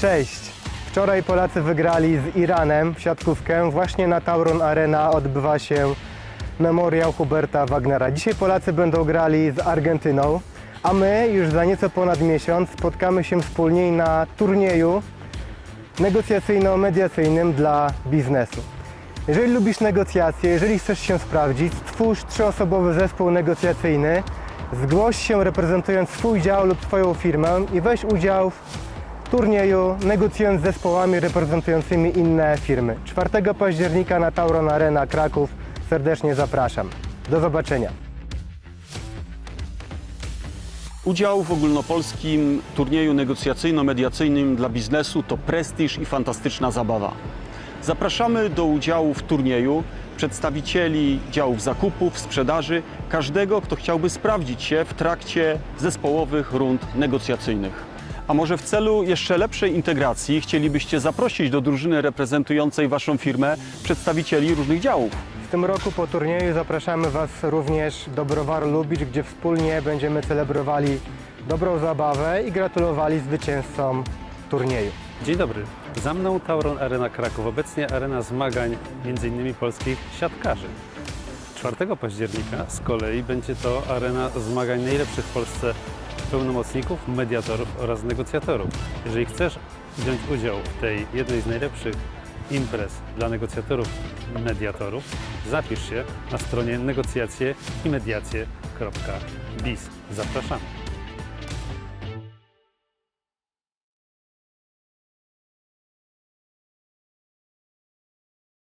Cześć! Wczoraj Polacy wygrali z Iranem w siatkówkę. Właśnie na Tauron Arena odbywa się memoriał Huberta Wagnera. Dzisiaj Polacy będą grali z Argentyną, a my już za nieco ponad miesiąc spotkamy się wspólnie na turnieju negocjacyjno-mediacyjnym dla biznesu. Jeżeli lubisz negocjacje, jeżeli chcesz się sprawdzić, stwórz trzyosobowy zespół negocjacyjny, zgłoś się reprezentując swój dział lub swoją firmę i weź udział w turnieju, negocjując z zespołami reprezentującymi inne firmy. 4 października na Tauron Arena Kraków serdecznie zapraszam. Do zobaczenia. Udział w ogólnopolskim turnieju negocjacyjno-mediacyjnym dla biznesu to prestiż i fantastyczna zabawa. Zapraszamy do udziału w turnieju przedstawicieli działów zakupów, sprzedaży, każdego, kto chciałby sprawdzić się w trakcie zespołowych rund negocjacyjnych. A może w celu jeszcze lepszej integracji chcielibyście zaprosić do drużyny reprezentującej Waszą firmę przedstawicieli różnych działów? W tym roku po turnieju zapraszamy Was również do Browaru Lubicz, gdzie wspólnie będziemy celebrowali dobrą zabawę i gratulowali zwycięzcom turnieju. Dzień dobry. Za mną Tauron Arena Kraków, obecnie arena zmagań m.in. polskich siatkarzy. 4 października z kolei będzie to arena zmagań najlepszych w Polsce pełnomocników, mediatorów oraz negocjatorów. Jeżeli chcesz wziąć udział w tej jednej z najlepszych imprez dla negocjatorów i mediatorów, zapisz się na stronie negocjacje i mediacje.biz. Zapraszamy.